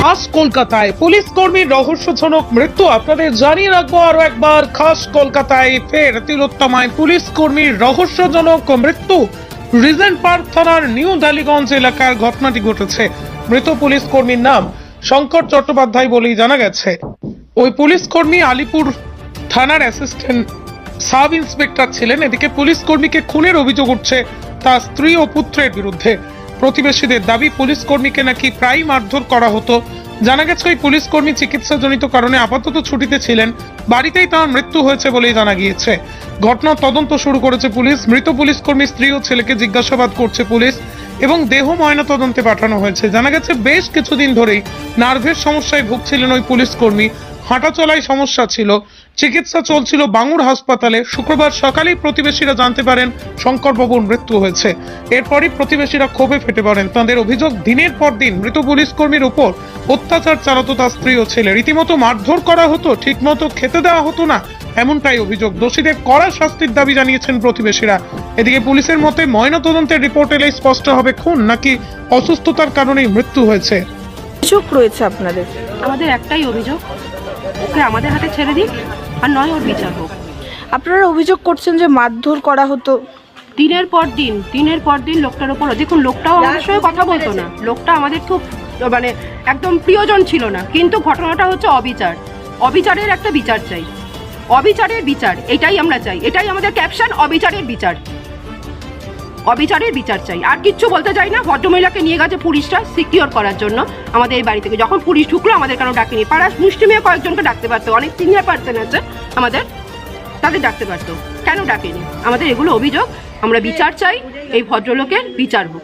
খাস কলকাতায় পুলিশ কর্মীর রহস্যজনক মৃত্যু। আপনাদের জানিয়ে রাখব আরও একবার, খাস কলকাতায় ফের তিলোত্তমায় পুলিশ কর্মীর রহস্যজনক মৃত্যু। রিজেন্ট পার্ক থানার নিউ ডালিগঞ্জ এলাকার ঘটনাটি ঘটেছে। মৃত পুলিশ কর্মীর নাম শঙ্কর চট্টোপাধ্যায় বলেই জানা গেছে। ওই পুলিশ কর্মী আলিপুর থানার অ্যাসিস্ট্যান্ট সাব ইন্সপেক্টর ছিলেন। এদিকে পুলিশ কর্মীকে খুনের অভিযোগ উঠছে তার স্ত্রী ও পুত্রের বিরুদ্ধে। প্রতিবেশীদের দাবি, পুলিশ কর্মীকে নাকি প্রায় মারধর করা হতো। জানা গেছে, ওই পুলিশ কর্মী চিকিৎসাজনিত কারণে আপাতত ছুটিতে ছিলেন। বাড়িতেই তার মৃত্যু হয়েছে বলেই জানা গিয়েছে। ঘটনার তদন্ত শুরু করেছে পুলিশ। মৃত পুলিশ কর্মীর স্ত্রী ও ছেলেকে জিজ্ঞাসাবাদ করছে পুলিশ এবং দেহ ময়না তদন্তে পাঠানো হয়েছে। জানা গেছে, বেশ কিছুদিন ধরেই নার্ভের সমস্যায় ভুগছিলেন ওই পুলিশ কর্মী। হাঁটা চলায় সমস্যা ছিল। চিকিৎসা চলছিল বাঙুর হাসপাতালে। শুক্রবার সকালেই প্রতিবেশীরা জানতে পারেন শঙ্করবাবুর মৃত্যু হয়েছে। এরপরই প্রতিবেশীরা ক্ষোভে ফেটে পড়েন। তাদের অভিযোগ দিনের পর দিন মৃত পুলিশ কর্মীর উপর অত্যাচার চালাতো তার স্ত্রী ও ছেলে। রীতিমতো মারধর করা হতো ঠিকমতো খেতে দেওয়া হতো না এমনটাই অভিযোগ। দোষীদের কড়া শাস্তির দাবি জানিয়েছেন প্রতিবেশীরা। এদিকে পুলিশের মতে ময়নাতদন্তের রিপোর্ট এলেই স্পষ্ট হবে খুন নাকি অসুস্থতার কারণেই মৃত্যু হয়েছে। অভিযোগ রয়েছে আপনাদের? আমাদের একটাই অভিযোগ ওকে আমাদের হাতে ছেড়ে দিক আর নয় ওর বিচার হোক। আপনারা অভিযোগ করছেন যে মারধর করা হতো। দিনের পর দিন দিনের পর দিন লোকটার ওপর দেখুন লোকটাও আমাদের সঙ্গে কথা বলতো না। লোকটা আমাদের খুব মানে একদম প্রিয়জন ছিল না। কিন্তু ঘটনাটা হচ্ছে অবিচার। অবিচারের একটা বিচার চাই। অবিচারের বিচার এটাই আমরা চাই। এটাই আমাদের ক্যাপশন অবিচারের বিচার। অবিচারের বিচার চাই। আর কিচ্ছু বলতে চাই না। ভদ্রমহিলাকে নিয়ে গেছে পুলিশটা সিকিওর করার জন্য। আমাদের এই বাড়ি থেকে যখন পুলিশ ঢুকলো, আমাদের কেন ডাকেনি? পাড়া মুষ্টিমেয় কয়েকজনকে ডাকতে পারতো। অনেক সিনিয়র পার্সন আছে, আমাদের তাদের ডাকতে পারতো। কেন ডাকেনি? আমাদের এগুলো অভিযোগ। আমরা বিচার চাই, এই ভদ্রলোকের বিচার হোক।